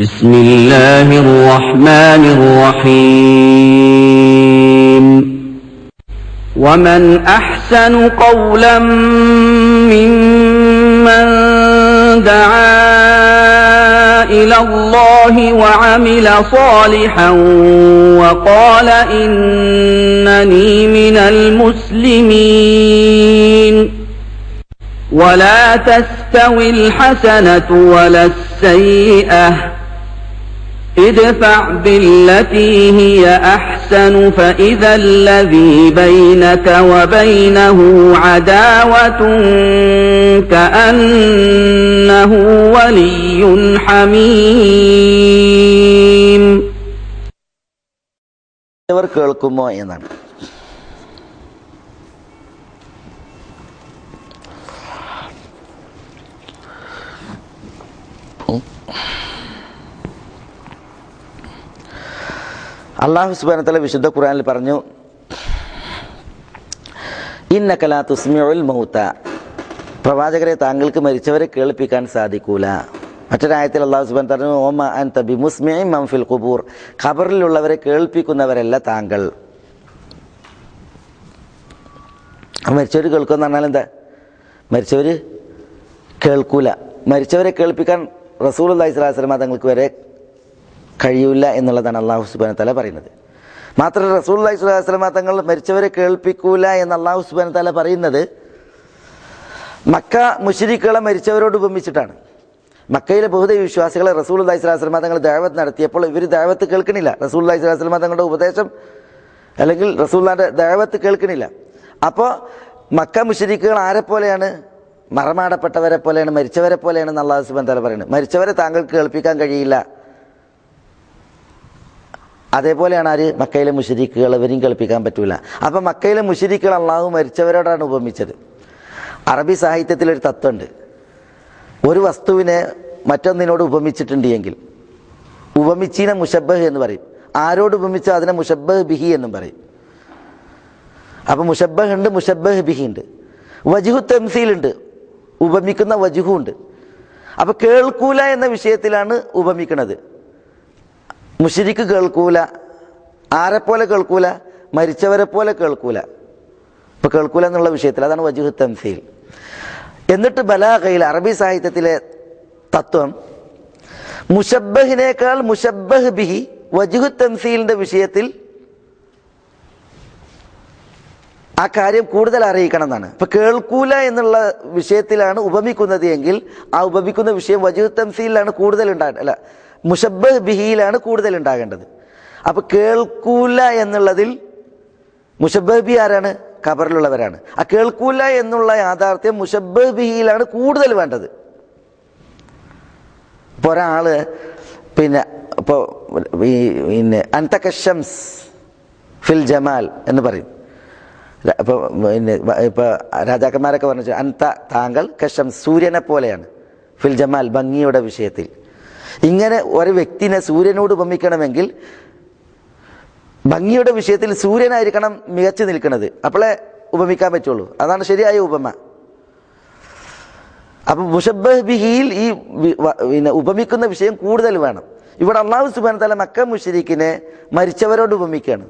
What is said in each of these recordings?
بسم الله الرحمن الرحيم. ومن أحسن قولا ممن دعا إلى الله وعمل صالحا وقال إنني من المسلمين. ولا تستوي الحسنة ولا السيئة. ادفع بالتي هي أحسن فإذا الذي بينك وبينه عداوة كأنه ولي حميم ഇവർ കേൾക്കുമോ എന്നാണ് അള്ളാഹു സുബാനത്തല വിശുദ്ധ ഖുറാനിൽ പറഞ്ഞു ഇന്ന കലാ തുസ്മിഉൽ മൗത്ത. പ്രവാചകരെ താങ്കൾക്ക് മരിച്ചവരെ കേൾപ്പിക്കാൻ സാധിക്കൂല. മറ്റൊരായത്തിൽ അള്ളാഹു സുബാൻ പറഞ്ഞു ഓമ അൻ തബി മുസ്മിയും മംഫിൽ കുബൂർ ഖബറിലുള്ളവരെ കേൾപ്പിക്കുന്നവരല്ല താങ്കൾ. മരിച്ചവർ കേൾക്കുമെന്ന് പറഞ്ഞാൽ എന്താ? മരിച്ചവർ കേൾക്കൂല. മരിച്ചവരെ കേൾപ്പിക്കാൻ റസൂൽ അള്ളഹി സ്വലാസ്ലമ തങ്ങൾക്ക് വരെ കഴിയൂല എന്നുള്ളതാണ് അള്ളാഹു സുബാന തല പറയുന്നത്. മാത്രമല്ല റസൂൽ അള്ളഹി സ്വലാസ്ലമ തങ്ങൾ മരിച്ചവരെ കേൾപ്പിക്കൂല എന്ന് അള്ളാഹു സുബാന തല പറയുന്നത് മക്ക മുഷിരിക്കളെ മരിച്ചവരോട് ഉപമിച്ചിട്ടാണ്. മക്കയിലെ ബഹുദൈവ വിശ്വാസികളെ റസൂൽ അള്ളഹി സ്വലാസ്ലമ തങ്ങൾ ദാവത്ത് നടത്തിയപ്പോൾ ഇവർ ദാവത്ത് കേൾക്കണില്ല. റസൂൽ അള്ളഹി സ്വലാസ്ലമ തങ്ങളുടെ ഉപദേശം അല്ലെങ്കിൽ റസൂല്ലാന്റെ ദാവത്ത് കേൾക്കണില്ല. അപ്പോൾ മക്ക മുഷിരിക്കുകൾ ആരെ പോലെയാണ്? മറമാടപ്പെട്ടവരെ പോലെയാണ് മരിച്ചവരെ പോലെയാണ് അള്ളാഹു സുബാൻ തല പറയുന്നത്. മരിച്ചവരെ താങ്കൾക്ക് കേൾപ്പിക്കാൻ കഴിയില്ല. അതേപോലെയാണ് ആര്? മക്കയിലെ മുഷരീക്കുകൾ ഇവരെയും കളിപ്പിക്കാൻ പറ്റൂല. അപ്പം മക്കയിലെ മുഷരിക്കുകൾ അള്ളാഹു മരിച്ചവരോടാണ് ഉപമിച്ചത്. അറബി സാഹിത്യത്തിലൊരു തത്വമുണ്ട്. ഒരു വസ്തുവിനെ മറ്റൊന്നിനോട് ഉപമിച്ചിട്ടുണ്ട് എങ്കിൽ ഉപമിച്ചീനെ മുഷബഹ് എന്ന് പറയും. ആരോട് ഉപമിച്ചോ അതിനെ മുഷബഹ് ബിഹി എന്നും പറയും. അപ്പം മുഷബഹ് ഉണ്ട് മുഷബഹ് ബിഹി ഉണ്ട്. വജുഹു തെംസീലുണ്ട് ഉപമിക്കുന്ന വജുഹു ഉണ്ട് അപ്പോൾ കേൾക്കൂല എന്ന വിഷയത്തിലാണ് ഉപമിക്കുന്നത് മുഷിരിക്ക് കേൾക്കൂല ആരെപ്പോലെ കേൾക്കൂല മരിച്ചവരെ പോലെ കേൾക്കൂല. ഇപ്പൊ കേൾക്കൂല എന്നുള്ള വിഷയത്തിൽ അതാണ് വജുഹ് തംസീൽ എന്നിട്ട് ബലാഖയിൽ അറബി സാഹിത്യത്തിലെ തത്വം മുഷബ്ബഹിനേക്കാൾ മുഷബ്ബഹ് ബിഹി വജുഹു തംസീലിന്റെ വിഷയത്തിൽ ആ കാര്യം കൂടുതൽ അറിയിക്കണം എന്നാണ് ഇപ്പൊ കേൾക്കൂല എന്നുള്ള വിഷയത്തിലാണ് ഉപമിക്കുന്നത് എങ്കിൽ ആ ഉപമിക്കുന്ന വിഷയം വജുഹ് തംസീലിലാണ് കൂടുതൽ ഉണ്ടായിട്ട് അല്ല മുഷബ്ബഹ് ബിഹിയിലാണ് കൂടുതൽ ഉണ്ടാകേണ്ടത്. അപ്പോൾ കേൾക്കൂല എന്നുള്ളതിൽ മുഷബ്ബി ആരാണ്? ഖബറിലുള്ളവരാണ്. ആ കേൾക്കൂല എന്നുള്ള യാഥാർത്ഥ്യം മുഷബ് ബിഹിയിലാണ് കൂടുതൽ വേണ്ടത്. ഇപ്പോൾ ഒരാൾ പിന്നെ ഇപ്പോൾ ഈ പിന്നെ അന്തകഷംസ് ഫിൽ ജമാൽ എന്ന് പറയും. ഇപ്പോൾ പിന്നെ ഇപ്പോൾ രാജാക്കന്മാരൊക്കെ പറഞ്ഞു അന്ത താങ്കൾ കഷം സൂര്യനെ പോലെയാണ് ഫിൽ ജമാൽ ഭംഗിയുടെ വിഷയത്തിൽ. ഇങ്ങനെ ഒരു വ്യക്തിനെ സൂര്യനോട് ഉപമിക്കണമെങ്കിൽ ഭംഗിയുടെ വിഷയത്തിൽ സൂര്യനായിരിക്കണം മികച്ചു നിൽക്കുന്നത്. അപ്പോളെ ഉപമിക്കാൻ പറ്റുള്ളൂ. അതാണ് ശരിയായ ഉപമ. അപ്പം മുഷബിഹിയിൽ ഈ പിന്നെ ഉപമിക്കുന്ന വിഷയം കൂടുതൽ വേണം. ഇവിടെ അള്ളാഹു സുബാൻ തല മക്ക മുഷരിക്കിനെ മരിച്ചവരോട് ഉപമിക്കുകയാണ്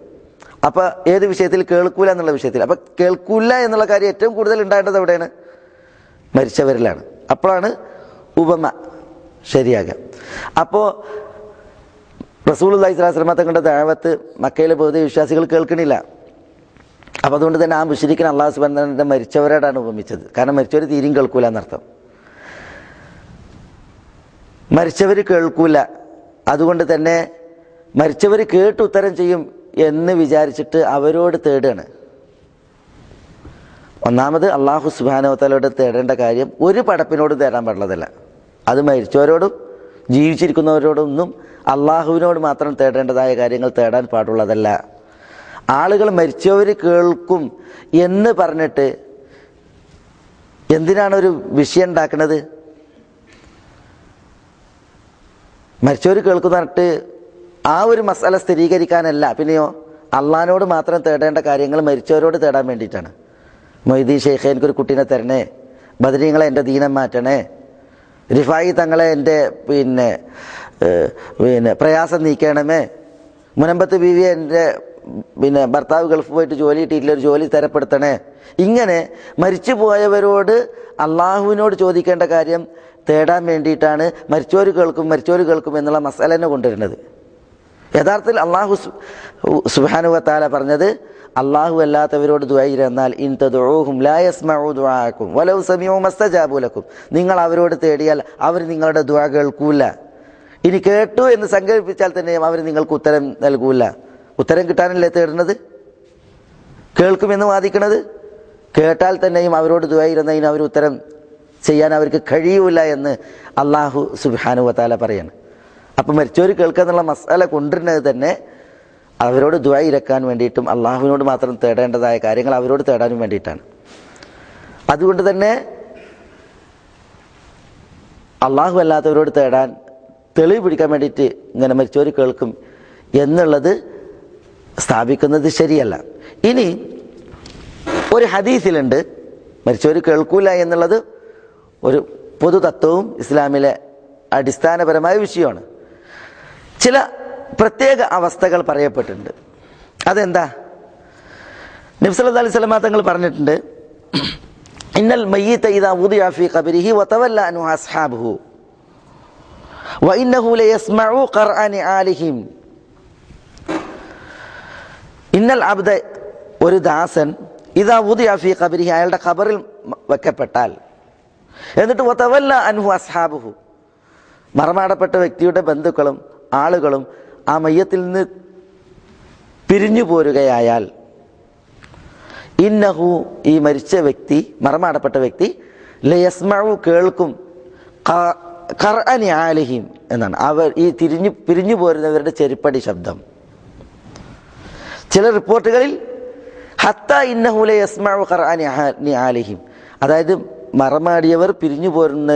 അപ്പൊ ഏത് വിഷയത്തിൽ കേൾക്കൂല എന്നുള്ള വിഷയത്തിൽ. അപ്പൊ കേൾക്കൂല എന്നുള്ള കാര്യം ഏറ്റവും കൂടുതൽ ഉണ്ടാകേണ്ടത് എവിടെയാണ്? മരിച്ചവരിലാണ്. അപ്പോഴാണ് ഉപമ. ശരിയാകുക. അപ്പോൾ റസൂൽ അള്ളഹി സ്വലാസ്ലമ തങ്ങളുടെ ദാവത്ത് മക്കയിലെ പൊതുവെ വിശ്വാസികൾ കേൾക്കണില്ല. അപ്പം അതുകൊണ്ട് തന്നെ ആ മുഷരിക്കൻ അള്ളാഹു സുബന്ധനെ മരിച്ചവരോടാണ് ഉപമിച്ചത്. കാരണം മരിച്ചവർ തീരും കേൾക്കൂല എന്നർത്ഥം. മരിച്ചവർ കേൾക്കൂല. അതുകൊണ്ട് തന്നെ മരിച്ചവർ കേട്ട് ഉത്തരം ചെയ്യും എന്ന് വിചാരിച്ചിട്ട് അവരോട് തേടുകയാണ് ഒന്നാമത് അള്ളാഹു സുബാനോത്തലോട് തേടേണ്ട കാര്യം ഒരു പടപ്പിനോട് തേടാൻ പാടുള്ളതല്ല അത് മരിച്ചവരോടും ജീവിച്ചിരിക്കുന്നവരോടൊന്നും അള്ളാഹുവിനോട് മാത്രം തേടേണ്ടതായ കാര്യങ്ങൾ തേടാൻ പാടുള്ളതല്ല. ആളുകൾ മരിച്ചവർ കേൾക്കും എന്ന് പറഞ്ഞിട്ട് എന്തിനാണ് ഒരു വിഷയം ഉണ്ടാക്കുന്നത്? മരിച്ചവർ കേൾക്കുന്ന ആ ഒരു മസാല സ്ഥിരീകരിക്കാനല്ല. പിന്നെയോ അള്ളഹാനോട് മാത്രം തേടേണ്ട കാര്യങ്ങൾ മരിച്ചവരോട് തേടാൻ വേണ്ടിയിട്ടാണ്. മൊയ്തീൻ ഷെയ്ഖ് എനിക്കൊരു കുട്ടീനെ തരണേ. ബദരീങ്ങളെ എന്റെ ദീനം മാറ്റണേ. റിഫായി തങ്ങളെ എന്റെ പിന്നെ പിന്നെ പ്രയാസം നീക്കണമേ. മുനമ്പത്ത് ബീവി എന്റെ പിന്നെ ഭർത്താവ് ഗൾഫ് പോയിട്ട് ജോലി കിട്ടിയിട്ടില്ല ഒരു ജോലി തരപ്പെടുത്തണേ. ഇങ്ങനെ മരിച്ചു പോയവരോട് അള്ളാഹുവിനോട് ചോദിക്കേണ്ട കാര്യം തേടാൻ വേണ്ടിയിട്ടാണ് മരിച്ചോര് കേൾക്കും മരിച്ചോര് കേൾക്കും എന്നുള്ള മസാലനെ കൊണ്ടുവരുന്നത്. യഥാർത്ഥത്തിൽ അള്ളാഹു സുബാനുവത്താല പറഞ്ഞത് അള്ളാഹു അല്ലാത്തവരോട് ദ്വൈരെന്നാൽ ഇൻ തദുഹും ലായസ്മഉ ദുആക്കും സമയവും മസ്തജാബുലക്കും നിങ്ങൾ അവരോട് തേടിയാൽ അവർ നിങ്ങളുടെ ദ്വാ കേൾക്കൂല. ഇനി കേട്ടു എന്ന് സങ്കല്പിച്ചാൽ തന്നെയും അവർ നിങ്ങൾക്ക് ഉത്തരം നൽകൂല. ഉത്തരം കിട്ടാനല്ലേ തേടുന്നത്? കേൾക്കുമെന്ന് വാദിക്കണത്? കേട്ടാൽ തന്നെയും അവരോട് ദ്വൈരുന്നതിന് അവർ ഉത്തരം ചെയ്യാൻ അവർക്ക് കഴിയൂല എന്ന് അള്ളാഹു സുബാനുവത്താല പറയാണ്. അപ്പം മരിച്ചവർ കേൾക്കുക എന്നുള്ള മസാല കൊണ്ടുവരുന്നത് തന്നെ അവരോട് ദുബായി ഇരക്കാൻ വേണ്ടിയിട്ടും അള്ളാഹുവിനോട് മാത്രം തേടേണ്ടതായ കാര്യങ്ങൾ അവരോട് തേടാനും വേണ്ടിയിട്ടാണ്. അതുകൊണ്ട് തന്നെ അള്ളാഹു അല്ലാത്തവരോട് തേടാൻ തെളിവ് പിടിക്കാൻ വേണ്ടിയിട്ട് ഇങ്ങനെ മരിച്ചവർ കേൾക്കും എന്നുള്ളത് സ്ഥാപിക്കുന്നത് ശരിയല്ല. ഇനി ഒരു ഹദീസിലുണ്ട് മരിച്ചവർ കേൾക്കൂല എന്നുള്ളത് ഒരു പൊതു തത്വവും ഇസ്ലാമിലെ അടിസ്ഥാനപരമായ വിഷയമാണ്. ചില പ്രത്യേക അവസ്ഥകൾ പറയപ്പെട്ടിട്ടുണ്ട്. അതെന്താ? നബ്സല്ലാ അലൈഹി തങ്ങൾ പറഞ്ഞിട്ടുണ്ട് ഇന്നൽ മയ്യത്ത ഖബരിഹി വതവല്ല അസ്ഹാബുഹു ഇന്നൽ അബ്ദ ഒരു ദാസൻ ഇതാ ഊതി ഫീ കബരി അയാളുടെ ഖബറിൽ വെക്കപ്പെട്ടാൽ എന്നിട്ട് വതവല്ല അൻഹു അസ്ഹാബുഹു മറമാടപ്പെട്ട വ്യക്തിയുടെ ബന്ധുക്കളും ആളുകളും ആ മയ്യത്തിൽ നിന്ന് പിരിഞ്ഞു പോരുകയായാൽ ഇന്നഹു ഈ മരിച്ച വ്യക്തി മറമാടപ്പെട്ട വ്യക്തി ലയസ്മഴു കേൾക്കും ഖർഅനി ആലഹിം എന്നാണ്. അവർ ഈ തിരിഞ്ഞു പിരിഞ്ഞു പോരുന്നവരുടെ ചെരുപ്പടി ശബ്ദം. ചില റിപ്പോർട്ടുകളിൽ ഹത്ത ഇന്നഹു ലയസ്മഴു ഖർഅനി ആലഹിം. അതായത് മറമാടിയവർ പിരിഞ്ഞു പോരുന്ന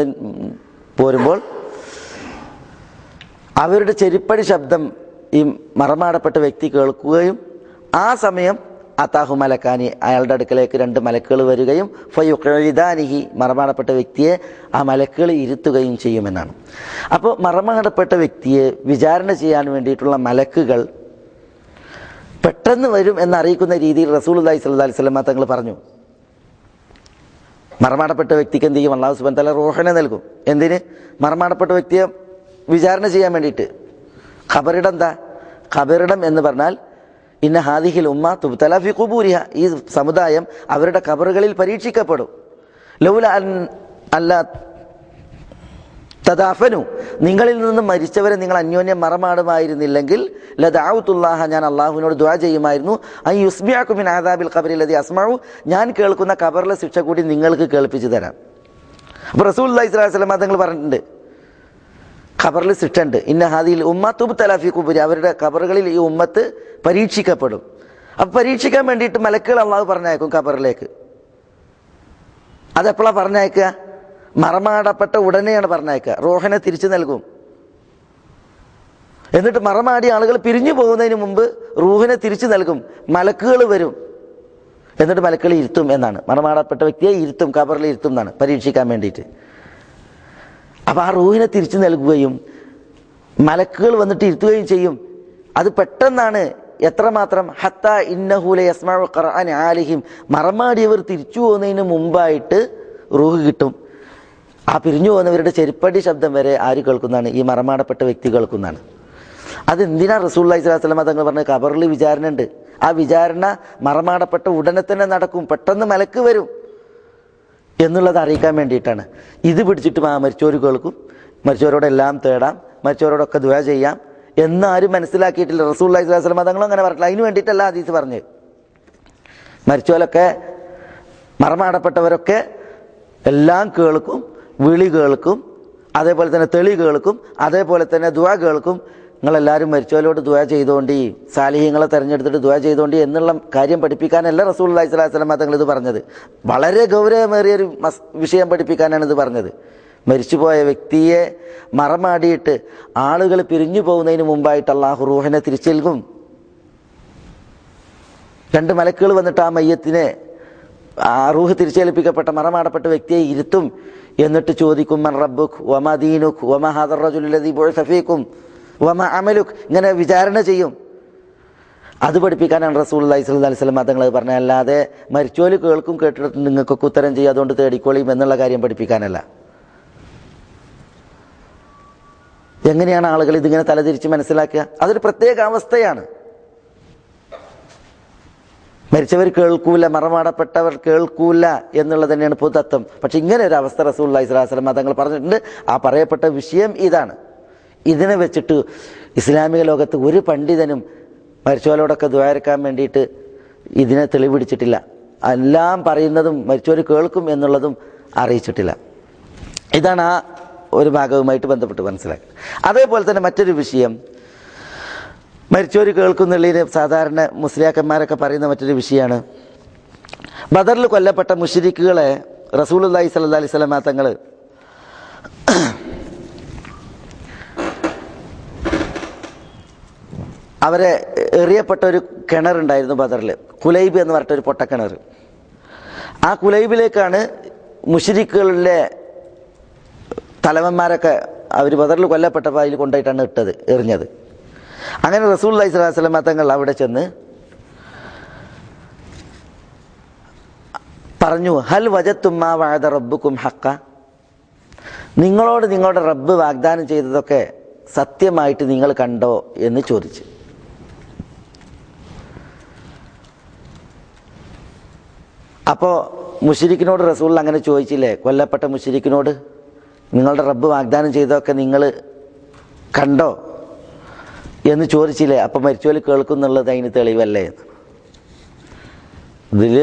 പോരുമ്പോൾ അവരുടെ ചെരിപ്പടി ശബ്ദം ഈ മറമാടപ്പെട്ട വ്യക്തി കേൾക്കുകയും ആ സമയം അത്താഹു മലക്കാനി അയാളുടെ അടുക്കലേക്ക് രണ്ട് മലക്കുകൾ വരികയും ഫയുഖിദാനിഹി മറമാടപ്പെട്ട വ്യക്തിയെ ആ മലക്കുകൾ ഇരുത്തുകയും ചെയ്യുമെന്നാണ്. അപ്പോൾ മറമാടപ്പെട്ട വ്യക്തിയെ വിചാരണ ചെയ്യാൻ വേണ്ടിയിട്ടുള്ള മലക്കുകൾ പെട്ടെന്ന് വരും എന്നറിയിക്കുന്ന രീതിയിൽ റസൂൽ അല്ലാഹി അലൈഹി സ്വലമ തങ്ങൾ പറഞ്ഞു. മറമാടപ്പെട്ട വ്യക്തിക്ക് എന്ത് ചെയ്യും? അള്ളാഹു സുബൻ തല റോഹനെ നൽകും. എന്തിന്? മറമാടപ്പെട്ട വ്യക്തിയെ വിചാരണ ചെയ്യാൻ വേണ്ടിയിട്ട്. ഖബറിടം എന്താ ഖബറിടം എന്ന് പറഞ്ഞാൽ ഇന്ന ഹാദിഹിൽ ഉമ്മ തലാഫി കുബൂരിഹ ഈ സമുദായം അവരുടെ ഖബറുകളിൽ പരീക്ഷിക്കപ്പെടും. ലൗല അല്ല തദാഫനു. നിങ്ങളിൽ നിന്ന് മരിച്ചവരെ നിങ്ങൾ അന്യോന്യം മറമാടുമായിരുന്നില്ലെങ്കിൽ ലദാവുത്തുല്ലാഹ ഞാൻ അള്ളാഹുവിനോട് ദ്വാ ചെയ്യുമായിരുന്നു. ഐ യുസ്മിയാക്കുമിൻ ആദാബിൽ ഖബറിൽ അതി അസ്മാവു ഞാൻ കേൾക്കുന്ന ഖബറിലെ ശിക്ഷ കൂടി നിങ്ങൾക്ക് കേൾപ്പിച്ചു തരാം. അപ്പോൾ റസൂൽ അള്ളഹി സ്വലാഹു വസ്ലം തങ്ങൾ പറഞ്ഞിട്ടുണ്ട് ഖബറിൽ ശിക്ഷുണ്ട് ഇന്ന ഹാദിയിൽ ഉമ്മ തുബ് തലാഫി കുബുരി അവരുടെ ഖബറുകളിൽ ഈ ഉമ്മത്ത് പരീക്ഷിക്കപ്പെടും. അപ്പം പരീക്ഷിക്കാൻ വേണ്ടിയിട്ട് മലക്കുകൾ അള്ളാഹു പറഞ്ഞയക്കും ഖബറിലേക്ക്. അതെപ്പോഴാണ് പറഞ്ഞയക്കുക? മറമാടപ്പെട്ട ഉടനെയാണ് പറഞ്ഞയക്കുക. റോഹനെ തിരിച്ചു നൽകും. എന്നിട്ട് മറമാടിയ ആളുകൾ പിരിഞ്ഞു പോകുന്നതിന് മുമ്പ് റൂഹിനെ തിരിച്ചു നൽകും. മലക്കുകൾ വരും. എന്നിട്ട് മലക്കുകൾ ഇരുത്തും എന്നാണ്. മറമാടപ്പെട്ട വ്യക്തിയെ ഇരുത്തും കബറിൽ ഇരുത്തും എന്നാണ് പരീക്ഷിക്കാൻ വേണ്ടിയിട്ട്. അപ്പോൾ ആ റൂഹിനെ തിരിച്ചു നൽകുകയും മലക്കുകൾ വന്നിട്ട് ഇരുത്തുകയും ചെയ്യും. അത് പെട്ടെന്നാണ് എത്രമാത്രം ഹത്ത ഇന്നഹൂല യസ്മാ ഖർആൻ ആലിഹിം മറമാടിയവർ തിരിച്ചു പോകുന്നതിന് മുമ്പായിട്ട് റൂഹ് കിട്ടും. ആ പിരിഞ്ഞു പോകുന്നവരുടെ ചെരുപ്പടി ശബ്ദം വരെ ആര് കേൾക്കുന്നതാണ്? ഈ മറമാടപ്പെട്ട വ്യക്തി കേൾക്കുന്നതാണ്. അതെന്തിനാ റസൂൽ അലൈഹി സ്വലാസ്ലമ തങ്ങൾ പറഞ്ഞ കബറിൽ വിചാരണ ഉണ്ട് ആ വിചാരണ മറമാടപ്പെട്ട ഉടനെ തന്നെ നടക്കും. പെട്ടെന്ന് മലക്ക് വരും. എന്നുള്ളത് അറിയിക്കാൻ വേണ്ടിയിട്ടാണ്. ഇത് പിടിച്ചിട്ട് ആ മരിച്ചവർ കേൾക്കും. മരിച്ചവരോടെല്ലാം തേടാം. മരിച്ചവരോടൊക്കെ ദുവ ചെയ്യാം. എന്നാരും മനസ്സിലാക്കിയിട്ടില്ല. റസൂൽ അലൈഹി സ്വലാസ്ലം അതങ്ങളും അങ്ങനെ പറഞ്ഞില്ല അതിന് വേണ്ടിയിട്ടല്ല ഹദീസ് പറഞ്ഞ് മരിച്ചവരൊക്കെ മറമാടപ്പെട്ടവരൊക്കെ എല്ലാം കേൾക്കും വിളി കേൾക്കും അതേപോലെ തന്നെ തെളി കേൾക്കും അതേപോലെ തന്നെ ദുവ കേൾക്കും. നിങ്ങളെല്ലാവരും മരിച്ചവരോട് ദുവാ ചെയ്തുകൊണ്ട് സാലിഹ്യങ്ങളെ തെരഞ്ഞെടുത്തിട്ട് ദുവാ ചെയ്തുകൊണ്ട് എന്നുള്ള കാര്യം പഠിപ്പിക്കാനല്ല റസൂൽ അള്ളഹി സ്വലാഹു സ്വലം തങ്ങൾ ഇത് പറഞ്ഞത്. വളരെ ഗൗരവമേറിയൊരു മസ് വിഷയം പഠിപ്പിക്കാനാണ് ഇത് പറഞ്ഞത്. മരിച്ചുപോയ വ്യക്തിയെ മറമാടിയിട്ട് ആളുകൾ പിരിഞ്ഞു പോകുന്നതിന് മുമ്പായിട്ട് അള്ളാഹു റൂഹനെ തിരിച്ചേൽക്കും രണ്ട് മലക്കുകൾ വന്നിട്ട് ആ മയ്യത്തിനെ ആ റൂഹ് തിരിച്ചേൽപ്പിക്കപ്പെട്ട മറമാടപ്പെട്ട വ്യക്തിയെ ഇരുത്തും. എന്നിട്ട് ചോദിക്കും മൻ റബ്ബുഖ് ഒമ ദീനുഖ് ഒമ ഹാദർ റജുലി ബുഴസഫീക്കും വമ അമലുക് ഇങ്ങനെ വിചാരണ ചെയ്യും. അത് പഠിപ്പിക്കാനാണ് റസൂൽ അലൈഹി സ്വല്ലി സ്വലം തങ്ങൾ പറഞ്ഞത്. അല്ലാതെ മരിച്ചോൽ കേൾക്കും കേട്ടിട്ട് നിങ്ങൾക്കൊക്കെ ഉത്തരം ചെയ്യും. അതുകൊണ്ട് തേടിക്കോളിയും എന്നുള്ള കാര്യം പഠിപ്പിക്കാനല്ല. എങ്ങനെയാണ് ആളുകൾ ഇതിങ്ങനെ തലതിരിച്ച് മനസ്സിലാക്കുക? അതൊരു പ്രത്യേക അവസ്ഥയാണ്. മരിച്ചവർ കേൾക്കൂല മറമാടപ്പെട്ടവർ കേൾക്കൂല എന്നുള്ളത് തന്നെയാണ് പൊതുതത്വം. പക്ഷെ ഇങ്ങനെ ഒരു അവസ്ഥ റസൂൽ അലൈഹി സ്വലാസ്ലം തങ്ങൾ പറഞ്ഞിട്ടുണ്ട്. ആ പറയപ്പെട്ട വിഷയം ഇതാണ്. ഇതിനെ വെച്ചിട്ട് ഇസ്ലാമിക ലോകത്ത് ഒരു പണ്ഡിതനും മരിച്ചവരോടൊക്കെ ദ്വാരക്കാൻ വേണ്ടിയിട്ട് ഇതിനെ തെളിവിടിച്ചിട്ടില്ല. എല്ലാം പറയുന്നതും മരിച്ചവർ കേൾക്കും എന്നുള്ളതും അറിയിച്ചിട്ടില്ല. ഇതാണ് ആ ഒരു ഭാഗവുമായിട്ട് ബന്ധപ്പെട്ട് മനസ്സിലാക്കുക അതേപോലെ തന്നെ മറ്റൊരു വിഷയം. മരിച്ചവർ കേൾക്കുന്നുള്ളതിന് സാധാരണ മുസ്ലിയാക്കന്മാരൊക്കെ പറയുന്ന മറ്റൊരു വിഷയമാണ്. ബദറിൽ കൊല്ലപ്പെട്ട മുഷിരിക്കുകളെ അള്ളഹി സല്ല അലൈഹി സ്വലമാ തങ്ങൾ അവരെ എറിയപ്പെട്ട ഒരു കിണറുണ്ടായിരുന്നു ബദറിൽ. കുലൈബ് എന്ന് പറഞ്ഞിട്ട് ഒരു പൊട്ടക്കിണർ. ആ കുലൈബിലേക്കാണ് മുഷരിക്കുകളിലെ തലവന്മാരൊക്കെ അവർ ബദറിൽ കൊല്ലപ്പെട്ടപ്പോൾ അതിൽ കൊണ്ടുപോയിട്ടാണ് ഇട്ടത് എറിഞ്ഞത്. അങ്ങനെ റസൂൽ അലൈഹി തങ്ങൾ അവിടെ ചെന്ന് പറഞ്ഞു ഹൽ വജത്തുമ്മ വാഴത റബ്ബുക്കും ഹക്ക നിങ്ങളോട് നിങ്ങളുടെ റബ്ബ് വാഗ്ദാനം ചെയ്തതൊക്കെ സത്യമായിട്ട് നിങ്ങൾ കണ്ടോ എന്ന് ചോദിച്ചു. അപ്പോൾ മുഷിരിക്കിനോട് റസൂൽ അങ്ങനെ ചോദിച്ചില്ലേ? കൊല്ലപ്പെട്ട മുഷിരിക്കിനോട് നിങ്ങളുടെ റബ്ബ് വാഗ്ദാനം ചെയ്തതൊക്കെ നിങ്ങൾ കണ്ടോ? എന്ന് ചോദിച്ചില്ലേ? അപ്പം കേൾക്കും കേൾക്കുന്നുള്ളത് അതിന് തെളിവല്ലേ? ഇതിൽ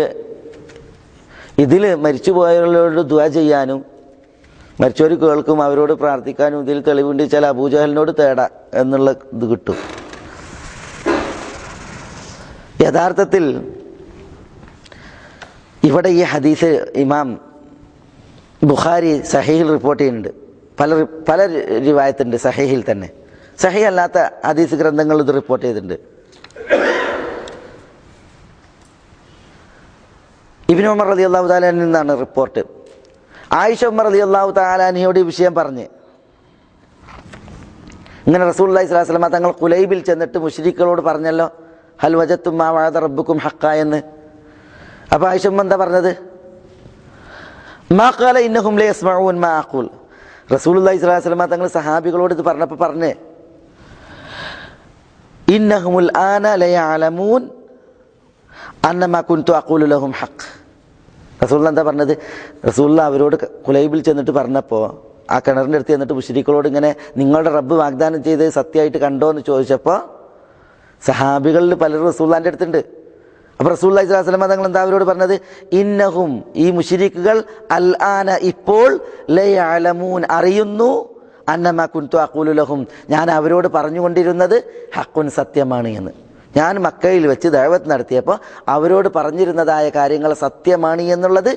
ഇതിൽ മരിച്ചുപോയവരോട് ദ ചെയ്യാനും മരിച്ചവർ കേൾക്കും അവരോട് പ്രാർത്ഥിക്കാനും ഇതിൽ തെളിവുണ്ട് ചില അബൂജഹലിനോട് തേടാ എന്നുള്ള ഇത് കിട്ടും. യഥാർത്ഥത്തിൽ ഇവിടെ ഈ ഹദീസ് ഇമാം ബുഖാരി സഹീഹിൽ റിപ്പോർട്ട് ചെയ്യുന്നുണ്ട്. പല പല രൂപായത്തുണ്ട് സഹീഹിൽ തന്നെ. സഹീ അല്ലാത്ത ഹദീസ് ഗ്രന്ഥങ്ങൾ ഇത് റിപ്പോർട്ട് ചെയ്തിട്ടുണ്ട്. ഇബിൻ ഉമർ റതി അള്ളാഹു താലാനിൽ നിന്നാണ് റിപ്പോർട്ട് ആയിഷ ഉമർ അലി അള്ളാഹു താലാനിയോട് ഈ വിഷയം പറഞ്ഞ്. ഇങ്ങനെ റസൂൽ അള്ളഹി സ്വലാസ്ലമ തങ്ങൾ കുലൈബിൽ ചെന്നിട്ട് മുഷരിക്കളോട് പറഞ്ഞല്ലോ ഹൽ വജത്തും മാ വാഴ റബ്ബുക്കും ഹക്ക എന്ന്. അപ്പോൾ ആയിഷമ്മ എന്താ പറഞ്ഞത്? മാ കാല ഇന്നഹും ലേ റസൂൽ സ്വലാസ്ലമ തങ്ങൾ സഹാബികളോട് ഇത് പറഞ്ഞപ്പോൾ പറഞ്ഞ് ഇന്നഹുമുൽ ആന ലയഅലമൂൻ അന്നമാ കുൻതു അഖൂലു ലഹും ഹഖ്. റസൂള്ള എന്താ പറഞ്ഞത്? റസൂൽ അവരോട് കുലൈബിൽ ചെന്നിട്ട് പറഞ്ഞപ്പോൾ ആ കിണറിന്റെ അടുത്ത് ചെന്നിട്ട് മുഷരിക്കളോട് ഇങ്ങനെ നിങ്ങളുടെ റബ്ബ് വാഗ്ദാനം ചെയ്ത് സത്യമായിട്ട് കണ്ടോ എന്ന് ചോദിച്ചപ്പോൾ സഹാബികളിൽ പലരും റസൂള്ളാന്റെ അടുത്തുണ്ട്. അപ്പോൾ റസൂല്ലാ സ്വലാസ്ലമ തങ്ങൾ എന്താ അവരോട് പറഞ്ഞത്? ഇന്നഹും ഈ മുഷിരിക്കുകൾ അൽ ആന ഇപ്പോൾ ലയഅലമൂൻ അറിയുന്നു. അന്നമ കുൻതു അക്കൂലുലഹും ഞാൻ അവരോട് പറഞ്ഞുകൊണ്ടിരുന്നത് ഹക്കുൻ സത്യമാണ് എന്ന്. ഞാൻ മക്കയിൽ വെച്ച് ദൈവത്ത് നടത്തിയപ്പോൾ അവരോട് പറഞ്ഞിരുന്നതായ കാര്യങ്ങൾ സത്യമാണ് എന്നുള്ളത്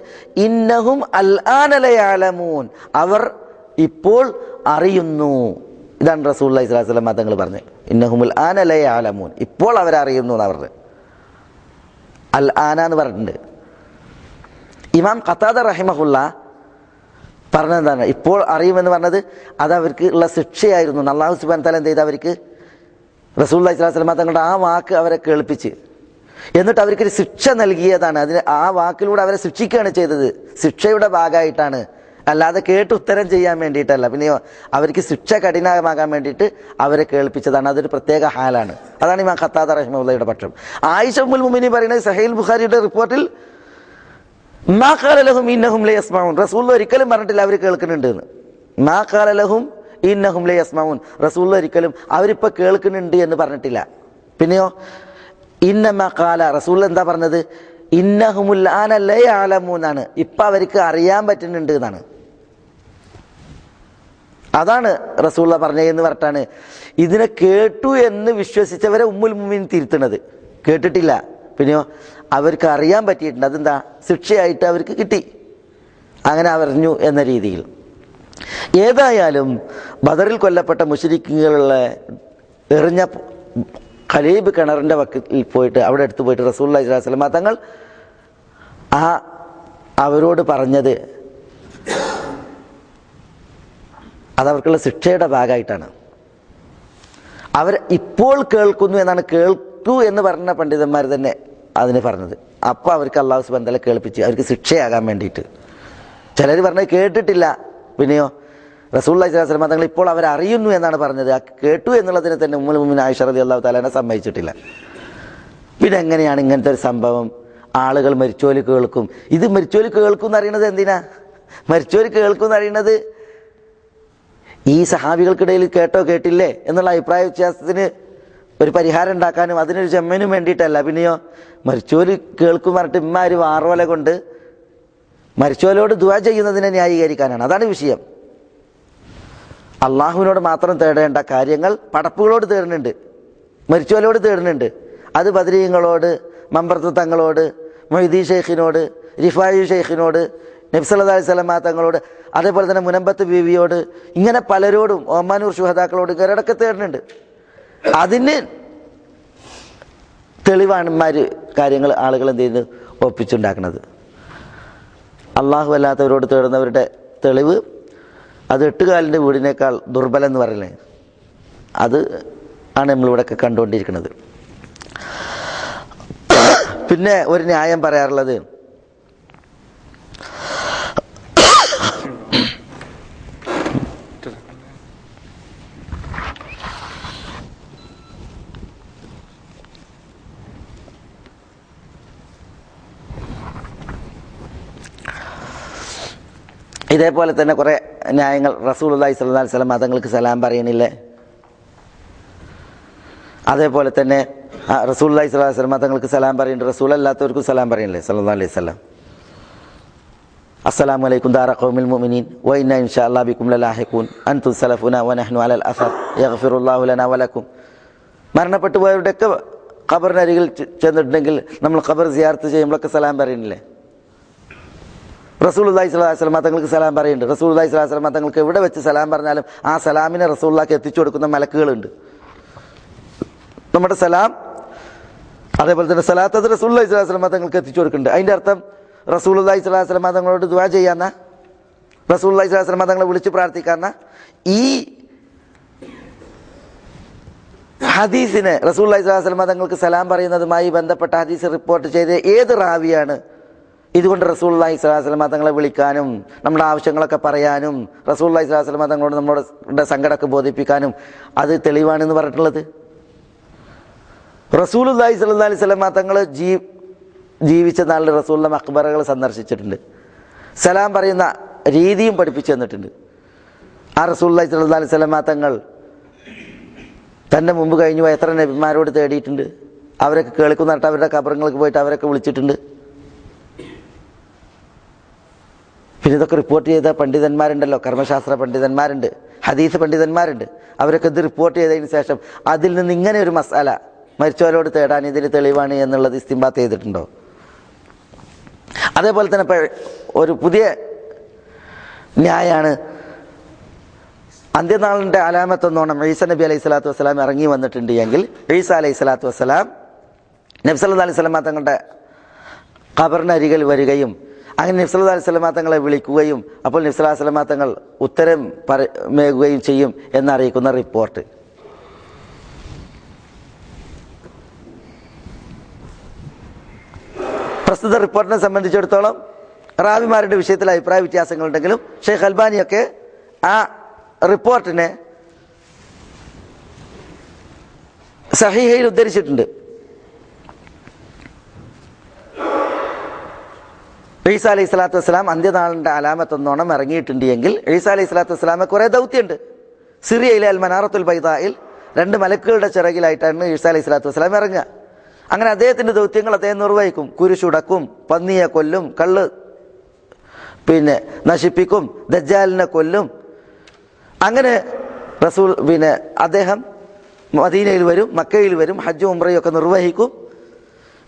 ഇന്നഹും അൽ ആനലയാലമൂൻ അവർ ഇപ്പോൾ അറിയുന്നു. ഇതാണ് അലൈഹി സ്വലാം തങ്ങൾ പറഞ്ഞത്. ഇന്നഹുമുൽ ആനലയാലമൂൻ ഇപ്പോൾ അവരറിയുന്നു എന്നാണ് പറഞ്ഞത്. അൽ ആന എന്ന് പറഞ്ഞിട്ടുണ്ട്. ഇമാം ഖത്താദ റഹിമഹുല്ല പറഞ്ഞതാണ് ഇപ്പോൾ അറിയുമെന്ന് പറഞ്ഞത് അത് അവർക്ക് ഉള്ള ശിക്ഷയായിരുന്നു. അള്ളാഹു സുബാൻ തല എന്ത് ചെയ്ത് അവർക്ക്? റസൂൽ ഇസ്ലാസ്ലമ തങ്ങളുടെ ആ വാക്ക് അവരെ കേൾപ്പിച്ച്. എന്നിട്ട് അവർക്കൊരു ശിക്ഷ നൽകിയതാണ്. അതിന് ആ വാക്കിലൂടെ അവരെ ശിക്ഷിക്കുകയാണ് ചെയ്തത്. ശിക്ഷയുടെ ഭാഗമായിട്ടാണ് അല്ലാതെ കേട്ട് ഉത്തരം ചെയ്യാൻ വേണ്ടിയിട്ടല്ല. പിന്നെ അവർക്ക് ശിക്ഷ കഠിനമാകാൻ വേണ്ടിയിട്ട് അവരെ കേൾപ്പിച്ചതാണ്. അതൊരു പ്രത്യേക ഹാലാണ്. അതാണ് ഇമാം ഖത്താദ റഹ്മുള്ളയുടെ പക്ഷം. ആയിഷ മുൽ മുമിനി പറയുന്നത് സഹൈൽ ബുഖാരിയുടെ റിപ്പോർട്ടിൽ മാ ഇന്നഹും ലേ ഒരിക്കലും പറഞ്ഞിട്ടില്ല അവർ കേൾക്കുന്നുണ്ട് ഇന്നഹും ലേ യസ്മാഉൻ റസൂൽ ഒരിക്കലും അവരിപ്പോൾ കേൾക്കുന്നുണ്ട് എന്ന് പറഞ്ഞിട്ടില്ല. പിന്നെയോ ഇന്നമ കാല റസൂൽ എന്താ പറഞ്ഞത്? ഇന്നഹുമുൽ ആന ലേ ആലമൂന്നാണ് ഇപ്പം അവർക്ക് അറിയാൻ പറ്റുന്നുണ്ട് എന്നാണ്. അതാണ് റസൂള്ള പറഞ്ഞതെന്ന് പറഞ്ഞിട്ടാണ്. ഇതിനെ കേട്ടു എന്ന് വിശ്വസിച്ചവരെ ഉമ്മുൽ മുമ്മിൻ തിരുത്തണത് കേട്ടിട്ടില്ല. പിന്നെയോ അവർക്ക് അറിയാൻ പറ്റിയിട്ടുണ്ട്. അതെന്താ? ശിക്ഷയായിട്ട് അവർക്ക് കിട്ടി. അങ്ങനെ അറിഞ്ഞു എന്ന രീതിയിൽ. ഏതായാലും ബദറിൽ കൊല്ലപ്പെട്ട മുഷരിക്കുകളെ എറിഞ്ഞ ഖലീബ് കിണറിന്റെ വക്കിൽ പോയിട്ട് അവിടെ അടുത്ത് പോയിട്ട് റസൂൽ സ്വലമ തങ്ങൾ ആ അവരോട് പറഞ്ഞത് അതവർക്കുള്ള ശിക്ഷയുടെ ഭാഗമായിട്ടാണ്. അവർ ഇപ്പോൾ കേൾക്കുന്നു എന്നാണ് കേൾക്കൂ എന്ന് പറഞ്ഞ പണ്ഡിതന്മാർ തന്നെ അതിന് പറഞ്ഞത്. അപ്പോൾ അവർക്ക് അള്ളാഹു സുബന്ധല കേൾപ്പിച്ച് അവർക്ക് ശിക്ഷയാകാൻ വേണ്ടിയിട്ട്. ചിലർ പറഞ്ഞത് കേട്ടിട്ടില്ല. പിന്നെയോ റസൂള്ളി സ്വലാസ്ലം തങ്ങൾ ഇപ്പോൾ അവർ അറിയുന്നു എന്നാണ് പറഞ്ഞത്. ആ കേട്ടു എന്നുള്ളതിനെ തന്നെ ഉമ്മുൽ മുമ്മിൻ ആയിഷ റതി അള്ളാഹു താലാനെ സമ്മതിച്ചിട്ടില്ല. പിന്നെ എങ്ങനെയാണ് ഇങ്ങനത്തെ ഒരു സംഭവം? ആളുകൾ മരിച്ചോൽ കേൾക്കും. ഇത് മരിച്ചോൽ കേൾക്കും എന്ന് അറിയണത് എന്തിനാ? മരിച്ചോൽ കേൾക്കും എന്ന് അറിയണത് ഈ സഹാബികൾക്കിടയിൽ കേട്ടോ കേട്ടില്ലേ എന്നുള്ള അഭിപ്രായ വ്യത്യാസത്തിന് ഒരു പരിഹാരം ഉണ്ടാക്കാനും അതിനൊരു ചെമ്മനും വേണ്ടിയിട്ടല്ല. പിന്നെയോ മരിച്ചോൽ കേൾക്കും പറഞ്ഞിട്ട് ഇമ്മാര് വാറോല കൊണ്ട് മരിച്ചോലോട് ദുവാ ചെയ്യുന്നതിനെ ന്യായീകരിക്കാനാണ്. അതാണ് വിഷയം. അള്ളാഹുവിനോട് മാത്രം തേടേണ്ട കാര്യങ്ങൾ പടപ്പുകളോട് തേടുന്നുണ്ട്. മരിച്ചോലോട് തേടുന്നുണ്ട്. അത് ബദരീങ്ങളോട് മമ്പർത്ത് തങ്ങളോട് ഷെയ്ഖിനോട് റിഫായു ഷെയ്ഖിനോട് നബ്സല്ലാ തങ്ങളോട് അതേപോലെ തന്നെ മുനമ്പത്ത് ബീവിയോട് ഇങ്ങനെ പലരോടും ഓമാനൂർ ശുഹതാക്കളോട് കരടൊക്കെ തേടുന്നുണ്ട്. അതിന് തെളിവാണ് ഇമാര് കാര്യങ്ങൾ ആളുകൾ എന്ത് ചെയ്യുന്നത്? ഒപ്പിച്ചുണ്ടാക്കുന്നത്. അള്ളാഹു അല്ലാത്തവരോട് തേടുന്നവരുടെ തെളിവ് അത് എട്ടുകാലിന്റെ വീടിനേക്കാൾ ദുർബലം എന്ന് പറയലേ അത് ആണ് നമ്മളിവിടെയൊക്കെ കണ്ടുകൊണ്ടിരിക്കുന്നത്. പിന്നെ ഒരു ന്യായം പറയാറുള്ളത് ഇതേപോലെ തന്നെ കുറേ ന്യായങ്ങൾ റസൂലി സ്വല്ലാ സ്വലം മതങ്ങൾക്ക് സലാം പറയണില്ലേ? അതേപോലെ തന്നെ റസൂല്ലായി സ്വലാ സ്വലം മതങ്ങൾക്ക് സലാം പറയുന്നുണ്ട് റസൂൽ അല്ലാത്തവർക്കും സലാം പറയണില്ലേ? സല്ലാ അലൈഹി സ്വലം അസ്സലാമു അലൈക്കും ദാറ ഖൗമിൽ വൈന വ ഇന്ന ഇൻഷാ അല്ലാഹ് ബികും ലലാഹിഖൂൻ. അൻതും സലഫുന വ നഹ്നു അലൽ അസർ. യഗ്ഫിറുല്ലാഹു ലനാ വ ലക്കും മരണപ്പെട്ടു പോയവരുടെയൊക്കെ ഖബറിനരികിൽ ചെന്നിട്ടുണ്ടെങ്കിൽ നമ്മൾ ഖബർ സിയാർത്ത് ചെയ്യുമ്പോഴൊക്കെ സലാം പറയണില്ലേ? റസൂൽ അള്ളഹി സ്വലാഹു വസ്ലം തങ്ങൾക്ക് സലാം പറയുന്നുണ്ട്. റസൂൽ അള്ളഹി സ്വലാഹു വസ്ലം തങ്ങൾക്ക് എവിടെ വെച്ച് സലാം പറഞ്ഞാലും ആ സലാമിനെ റസൂള്ളാക്ക് എത്തിച്ചു കൊടുക്കുന്ന മലക്കുകളുണ്ട്. നമ്മുടെ സലാം അതേപോലെ തന്നെ സലാത്ത് അത് റസൂൽ അള്ളഹി സ്വലാഹു വസ്ലം തങ്ങൾക്ക് എത്തിച്ചു കൊടുക്കുന്നുണ്ട്. അതിന്റെ അർത്ഥം റസൂൽ അള്ളഹി സ്വലാഹു വസ്ലം തങ്ങളോട് ദുവാ ചെയ്യാന്ന റസൂൽ അള്ളഹി സ്വലാഹു വസ്ലം തങ്ങളെ വിളിച്ച് പ്രാർത്ഥിക്കാന്ന ഈ ഹദീസിനെ റസൂൽ അള്ളഹി സ്വലാഹു തങ്ങൾക്ക് സലാം പറയുന്നതുമായി ബന്ധപ്പെട്ട ഹദീസ് റിപ്പോർട്ട് ചെയ്ത ഏത് റാവിയാണ് ഇതുകൊണ്ട് റസൂള്ളി സ്വലാസ്ലമ തങ്ങളെ വിളിക്കാനും നമ്മുടെ ആവശ്യങ്ങളൊക്കെ പറയാനും റസൂള്ളി സ്വലാസ്ലമ തങ്ങളോട് നമ്മുടെ സങ്കടമൊക്കെ ബോധിപ്പിക്കാനും അത് തെളിവാണെന്ന് പറഞ്ഞിട്ടുള്ളത്? റസൂൽ അള്ളഹി സ്വല്ലാ അലൈഹി സ്വലമ തങ്ങൾ ജീ ജീവിച്ച നാളിൽ റസൂലിന്റെ അക്ബറകൾ സന്ദർശിച്ചിട്ടുണ്ട്. സലാം പറയുന്ന രീതിയും പഠിപ്പിച്ചു തന്നിട്ടുണ്ട്. ആ റസൂൽ അള്ളഹി സ്വല്ലാ അലൈഹി സ്വലമ തങ്ങൾ തന്റെ മുമ്പ് കഴിഞ്ഞു എത്ര നബിമാരോട് തേടിയിട്ടുണ്ട്? അവരൊക്കെ കേൾക്കുന്നിട്ട് അവരുടെ കബറങ്ങൾക്ക് പോയിട്ട് അവരൊക്കെ വിളിച്ചിട്ടുണ്ട്. പിന്നെ ഇതൊക്കെ റിപ്പോർട്ട് ചെയ്ത പണ്ഡിതന്മാരുണ്ടല്ലോ കർമ്മശാസ്ത്ര പണ്ഡിതന്മാരുണ്ട് ഹദീസ് പണ്ഡിതന്മാരുണ്ട്. അവരൊക്കെ ഇത് റിപ്പോർട്ട് ചെയ്തതിന് ശേഷം അതിൽ നിന്ന് ഇങ്ങനെ ഒരു മസാല മരിച്ചവരോട് തേടാൻ ഇതിന് തെളിവാണ് എന്നുള്ളത് ഇസ്തിംബാത്ത് ചെയ്തിട്ടുണ്ടോ? അതേപോലെ തന്നെ ഒരു പുതിയ ന്യായാണ്. അന്ത്യനാളിന്റെ അലാമത്തെന്നോണം ഈസ നബി അലൈഹി സ്വലാത്തു വസ്സലാം ഇറങ്ങി വന്നിട്ടുണ്ട് എങ്കിൽ ഈസ അലൈഹി സ്വലാത്തു വസ്സലാം നബ്സല്ലാ അലൈഹി സ്വലാമ തങ്ങളുടെ ഖബറിനരികിൽ വരികയും അങ്ങനെ നബ്സല്ലാ അലൈഹി തങ്ങളെ വിളിക്കുകയും അപ്പോൾ നബ്സല്ലാ സ്വലാമ തങ്ങൾ ഉത്തരം പറയുകയും ചെയ്യും എന്നറിയിക്കുന്ന റിപ്പോർട്ട്. പ്രസ്തുത റിപ്പോർട്ടിനെ സംബന്ധിച്ചിടത്തോളം റാവിമാരുടെ വിഷയത്തിൽ അഭിപ്രായ വ്യത്യാസങ്ങളുണ്ടെങ്കിലും ഷെയ്ഖ് അൽബാനിയൊക്കെ ആ റിപ്പോർട്ടിനെ സഹിഹയിൽ ഉദ്ധരിച്ചിട്ടുണ്ട്. ഈസ അലൈഹി സ്വലാത്തു വസ്സലാം അന്ത്യനാളിന്റെ അലാമത്തൊന്നോണം ഇറങ്ങിയിട്ടുണ്ട് എങ്കിൽ ഈസ അലൈഹി സ്വലാത്തു വസ്സലാമെ കുറേ ദൗത്യമുണ്ട് സിറിയയിലെ അൽ മനാറത്തുൽ ബൈദായിൽ രണ്ട് മലക്കുകളുടെ ചിറകിലായിട്ടാണ് ഈസ അലൈഹി സ്വലാത്തു വസ്സലാം ഇറങ്ങുക. അങ്ങനെ അദ്ദേഹത്തിന്റെ ദൗത്യങ്ങൾ അദ്ദേഹം നിർവഹിക്കും. കുരിശുടക്കും പന്നിയെ കൊല്ലും കള്ള് പിന്നെ നശിപ്പിക്കും ദജ്ജാലിനെ കൊല്ലും. അങ്ങനെ റസൂൽ പിന്നെ അദ്ദേഹം മദീനയിൽ വരും മക്കയിൽ വരും ഹജ്ജും ഉംറയും ഒക്കെ നിർവഹിക്കും.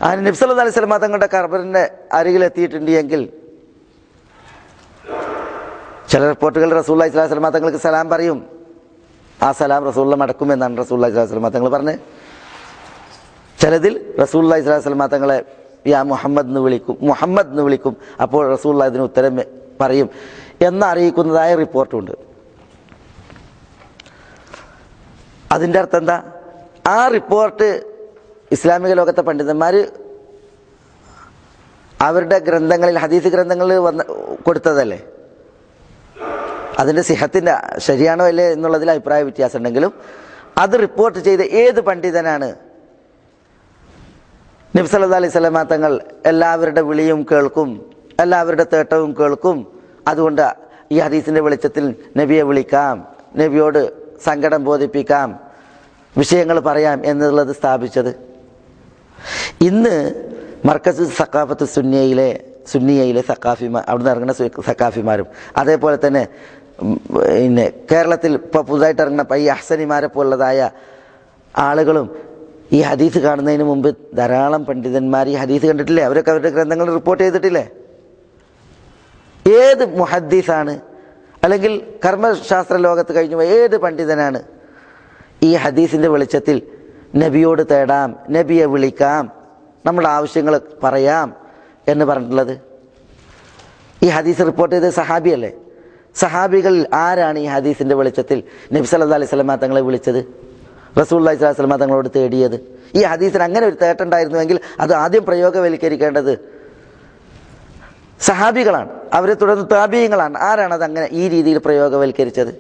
അങ്ങനെ നബ്സല്ലാ അലൈഹി സ്വലമ തങ്ങളുടെ കർബറിന്റെ അരികിലെത്തിയിട്ടുണ്ട് എങ്കിൽ ചില റിപ്പോർട്ടുകൾ റസൂൽ ഇസ്ലാഹി സ്വലമ തങ്ങൾക്ക് സലാം പറയും. ആ സലാം റസൂള്ള മടക്കുമെന്നാണ് റസൂൽ ഇസ്ലാഹി സ്വലമ തങ്ങൾ പറഞ്ഞത് ചിലതിൽ റസൂൽ ഇസ്ലാഹി സ്വലമ തങ്ങളെ യാ മുഹമ്മദ് എന്ന് വിളിക്കും മുഹമ്മദ് എന്ന് വിളിക്കും. അപ്പോൾ റസൂൽ ഇതിന് ഉത്തരം പറയും എന്നറിയിക്കുന്നതായ റിപ്പോർട്ടുണ്ട്. അതിന്റെ അർത്ഥം എന്താ? ആ റിപ്പോർട്ട് ഇസ്ലാമിക ലോകത്തെ പണ്ഡിതന്മാർ അവരുടെ ഗ്രന്ഥങ്ങളിൽ ഹദീസ് ഗ്രന്ഥങ്ങളിൽ വന്ന് കൊടുത്തതല്ലേ? അതിന്റെ സിഹത്തിന്റെ ശരിയാണോ അല്ലേ എന്നുള്ളതിൽ അഭിപ്രായ വ്യത്യാസം ഉണ്ടെങ്കിലും അത് റിപ്പോർട്ട് ചെയ്ത ഏത് പണ്ഡിതനാണ്? നബ്സല്ലാ അലൈഹി സ്വലമാ തങ്ങൾ എല്ലാവരുടെ വിളിയും കേൾക്കും എല്ലാവരുടെ തേട്ടവും കേൾക്കും. അതുകൊണ്ട് ഈ ഹദീസിന്റെ വെളിച്ചത്തിൽ നബിയെ വിളിക്കാം നബിയോട് സങ്കടം ബോധിപ്പിക്കാം വിഷയങ്ങൾ പറയാം എന്നുള്ളത് സ്ഥാപിച്ചത് ഇന്ന് മർക്കസ് സക്കാഫത്ത് സുന്നിയയിലെ സുന്നിയയിലെ സക്കാഫിമാർ അവിടുന്ന് ഇറങ്ങുന്ന സക്കാഫിമാരും അതേപോലെ തന്നെ പിന്നെ കേരളത്തിൽ ഇപ്പോൾ പുതുതായിട്ട് ഇറങ്ങുന്ന പൈ അഹ്സനിമാരെ പോലുള്ളതായ ആളുകളും ഈ ഹദീസ് കാണുന്നതിന് മുമ്പ് ധാരാളം പണ്ഡിതന്മാർ ഈ ഹദീസ് കണ്ടിട്ടില്ലേ? അവരൊക്കെ അവരുടെ ഗ്രന്ഥങ്ങൾ റിപ്പോർട്ട് ചെയ്തിട്ടില്ലേ? ഏത് മുഹദ്ദീസാണ്? അല്ലെങ്കിൽ കർമ്മശാസ്ത്ര ലോകത്ത് കഴിഞ്ഞു ഏത് പണ്ഡിതനാണ് ഈ ഹദീസിന്റെ വെളിച്ചത്തിൽ നബിയോട് തേടാം നബിയെ വിളിക്കാം നമ്മുടെ ആവശ്യങ്ങൾ പറയാം എന്ന് പറഞ്ഞിട്ടുള്ളത്. ഈ ഹദീസ് റിപ്പോർട്ട് ചെയ്ത സഹാബിയല്ലേ സഹാബികളിൽ ആരാണ് ഈ ഹദീസിന്റെ വെളിച്ചത്തിൽ നബി സല്ലാ അലൈഹി സ്വലമ തങ്ങളെ വിളിച്ചത്? റസൂൽ അലൈഹി സ്വലാമ തങ്ങളോട് തേടിയത്. ഈ ഹദീസിന് അങ്ങനെ ഒരു തേട്ടുണ്ടായിരുന്നുവെങ്കിൽ അത് ആദ്യം പ്രയോഗവൽക്കരിക്കേണ്ടത് സഹാബികളാണ്. അവരെ തുടർന്ന് താപീയങ്ങളാണ്. ആരാണ് അങ്ങനെ ഈ രീതിയിൽ പ്രയോഗവൽക്കരിച്ചത്?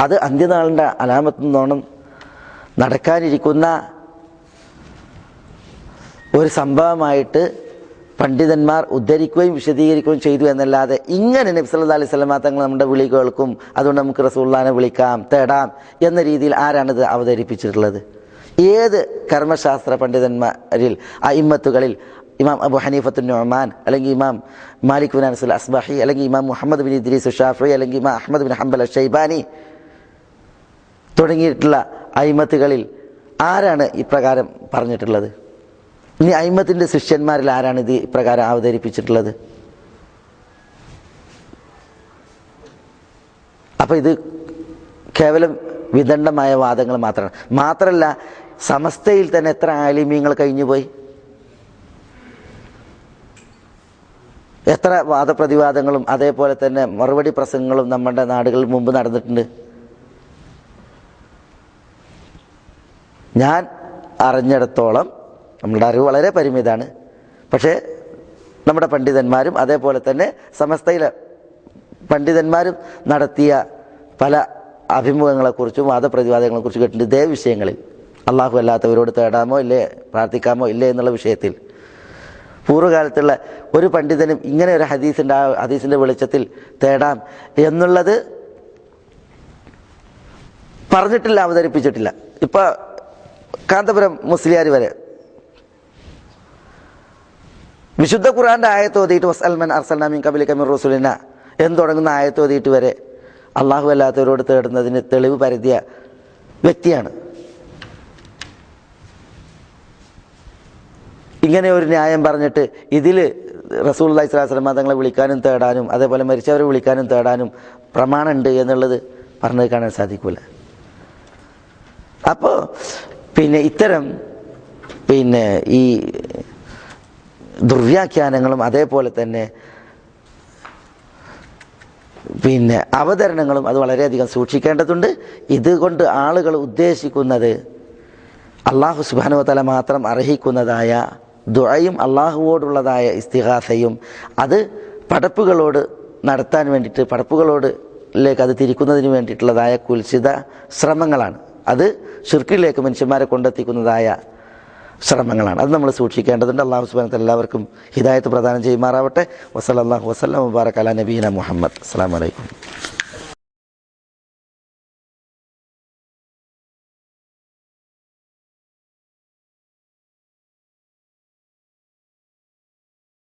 അത് അന്ത്യനാളിന്റെ അലാമത്ത് നിന്നോണം നടക്കാനിരിക്കുന്ന ഒരു സംഭവമായിട്ട് പണ്ഡിതന്മാർ ഉദ്ധരിക്കുകയും വിശദീകരിക്കുകയും ചെയ്തു എന്നല്ലാതെ ഇങ്ങനെ നബി സല്ലല്ലാഹു അലൈഹി സ്വലമാ തങ്ങൾ നമ്മുടെ വിളി കേൾക്കും. അതുകൊണ്ട് നമുക്ക് റസൂള്ളാനെ വിളിക്കാം തേടാം എന്ന രീതിയിൽ ആരാണിത് അവതരിപ്പിച്ചിട്ടുള്ളത്? ഏത് കർമ്മശാസ്ത്ര പണ്ഡിതന്മാരിൽ അയിമ്മത്തുകളിൽ ഇമാം അബു ഹനീഫത്തു നൊഹ്മാൻ അല്ലെങ്കിൽ ഇമാം മാലിക് ബിൻ അനസുൽ അസ്ബാഹി അല്ലെങ്കിൽ ഇമാം മുഹമ്മദ് ബിൻ ഇദ്രീസ് ഷാഫി അല്ലെങ്കിൽ ഇമാം അഹമ്മദ് ബിൻ ഹംബൽ ഷൈബാനി തുടങ്ങിയിട്ടുള്ള അയിമത്തുകളിൽ ആരാണ് ഇപ്രകാരം പറഞ്ഞിട്ടുള്ളത്? ഇനി അയിമത്തിന്റെ ശിഷ്യന്മാരിൽ ആരാണ് ഇത് ഇപ്രകാരം അവതരിപ്പിച്ചിട്ടുള്ളത്? അപ്പോൾ ഇത് കേവലം വിദണ്ഡമായ വാദങ്ങൾ മാത്രമാണ്. മാത്രമല്ല സമസ്തയിൽ തന്നെ എത്ര ആലിമ്യങ്ങൾ കഴിഞ്ഞുപോയി? എത്ര വാദപ്രതിവാദങ്ങളും അതേപോലെ തന്നെ മറുപടി പ്രസംഗങ്ങളും നമ്മുടെ നാടുകളിൽ മുമ്പ് നടന്നിട്ടുണ്ട്. ഞാൻ അറിഞ്ഞിടത്തോളം നമ്മളുടെ അറിവ് വളരെ പരിമിതമാണ് പക്ഷേ നമ്മുടെ പണ്ഡിതന്മാരും അതേപോലെ തന്നെ സമസ്തയിലെ പണ്ഡിതന്മാരും നടത്തിയ പല അഭിമുഖങ്ങളെക്കുറിച്ചും വാദപ്രതിവാദങ്ങളെക്കുറിച്ചും കേട്ടിട്ടുണ്ട് ഇതേ വിഷയങ്ങളിൽ. അള്ളാഹു അല്ലാത്തവരോട് തേടാമോ ഇല്ലേ പ്രാർത്ഥിക്കാമോ ഇല്ലേ എന്നുള്ള വിഷയത്തിൽ. പൂർവകാലത്തുള്ള ഒരു പണ്ഡിതനും ഇങ്ങനെ ഒരു ഹദീസിന്റെ ആ ഹദീസിന്റെ വെളിച്ചത്തിൽ തേടാം എന്നുള്ളത് പറഞ്ഞിട്ടില്ല അവതരിപ്പിച്ചിട്ടില്ല. ഇപ്പൊ കാന്തപുരം മുസ്ലിയാർ വരെ. വിശുദ്ധ ഖുറാന്റെ ആയത്ത് ഓതിയിട്ട് വസ്അൽമൻ അർസൽനാമിൻ കബിലി കമീർ റസൂലിന. എന്ന് തുടങ്ങുന്ന ആയത്ത് ഓതിയിട്ട് വരെ അള്ളാഹു അല്ലാത്തവരോട് തേടുന്നതിന് തെളിവ് പരതിയ വ്യക്തിയാണ്. ഇങ്ങനെ ഒരു ന്യായം പറഞ്ഞിട്ട് ഇതിൽ റസൂൽ അള്ളഹി തങ്ങളെ വിളിക്കാനും തേടാനും അതേപോലെ മരിച്ചവരെ വിളിക്കാനും തേടാനും പ്രമാണമുണ്ട് എന്നുള്ളത് പറഞ്ഞത് കാണാൻ സാധിക്കൂല. അപ്പോൾ പിന്നെ ഇത്തരം പിന്നെ ഈ ദുർവ്യാഖ്യാനങ്ങളും അതേപോലെ തന്നെ പിന്നെ അവതരണങ്ങളും അത് വളരെയധികം സൂക്ഷിക്കേണ്ടതുണ്ട്. ഇതുകൊണ്ട് ആളുകൾ ഉദ്ദേശിക്കുന്നത് അള്ളാഹു സുബാനു തല മാത്രം അർഹിക്കുന്നതായ ദുഴയും അള്ളാഹുവോടുള്ളതായ ഇസ്തിഹാസയും അത് പടപ്പുകളോട് നടത്താൻ വേണ്ടിയിട്ട് പടപ്പുകളോടിലേക്ക് അത് തിരിക്കുന്നതിന് വേണ്ടിയിട്ടുള്ളതായ കുൽസിത ശ്രമങ്ങളാണ്. അത് ഷിർക്കിലേക്ക് മനുഷ്യന്മാരെ കൊണ്ടെത്തിക്കുന്നതായ ശ്രമങ്ങളാണ്. അത് നമ്മൾ സൂക്ഷിക്കേണ്ടതുണ്ട്. അള്ളാഹു സുബാനത്ത് എല്ലാവർക്കും ഹിദായത്ത് പ്രദാനം ചെയ്യുമാറാവട്ടെ. വസലല്ലാഹു വസ്ലാം മുബാറക് അല നബീന മുഹമ്മദ്. അസ്സാം വലൈക്കും